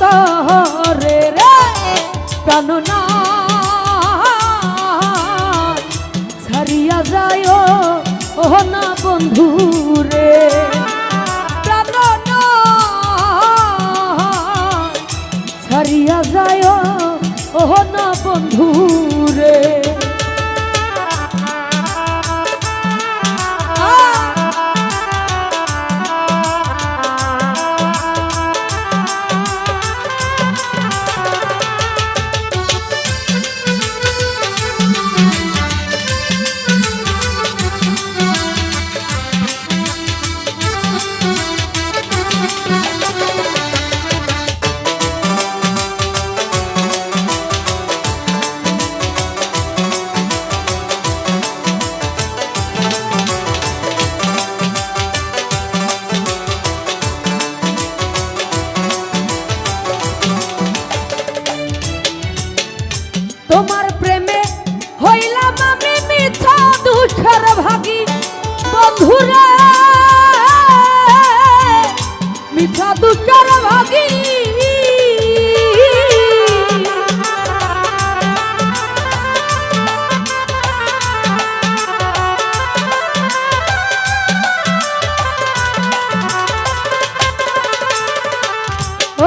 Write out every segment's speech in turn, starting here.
তরে রে প্রাণনা ছাড়িয়া যায় ও না বন্ধু রে।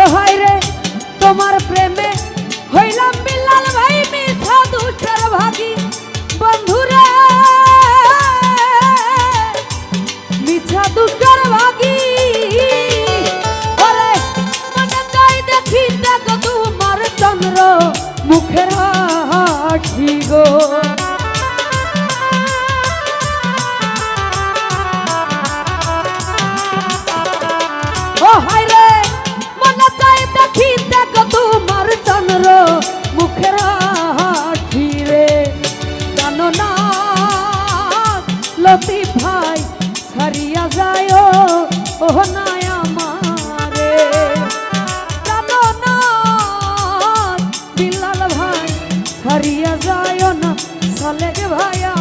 হয় রে তোমার ঝলে ভায়া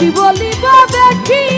কি বলিব দেখি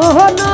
ওহ